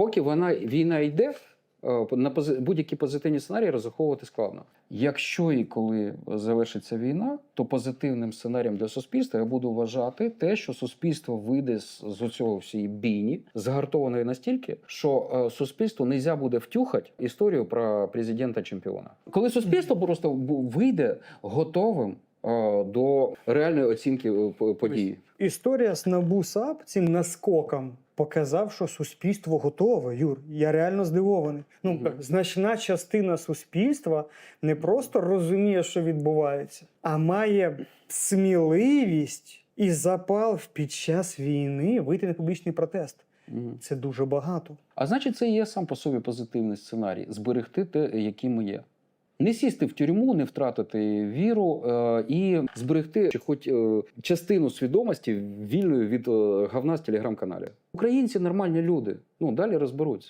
поки вона війна йде. е, На будь-які позитивні сценарії розраховувати складно. Якщо і коли завершиться війна, то позитивним сценарієм для суспільства я буду вважати те, що суспільство вийде з, цього всієї бійні, згартованої настільки, що е, суспільству не можна буде втюхати історію про президента чемпіона. Коли суспільство просто вийде готовим до реальної оцінки е, події. Історія з Набу САП цим наскоком показав, що суспільство готове. Юр, я реально здивований. Ну, Мгм. значна частина суспільства не просто розуміє, що відбувається, а має сміливість і запал під час війни вийти на публічний протест. Це дуже багато. А значить, це є сам по собі позитивний сценарій зберегти те, яким є. Не сісти в тюрму, не втратити віру е, і зберегти чи хоч е, частину свідомості вільної від е, говна з телеграм-каналів. Українці нормальні люди. Ну далі розберуться.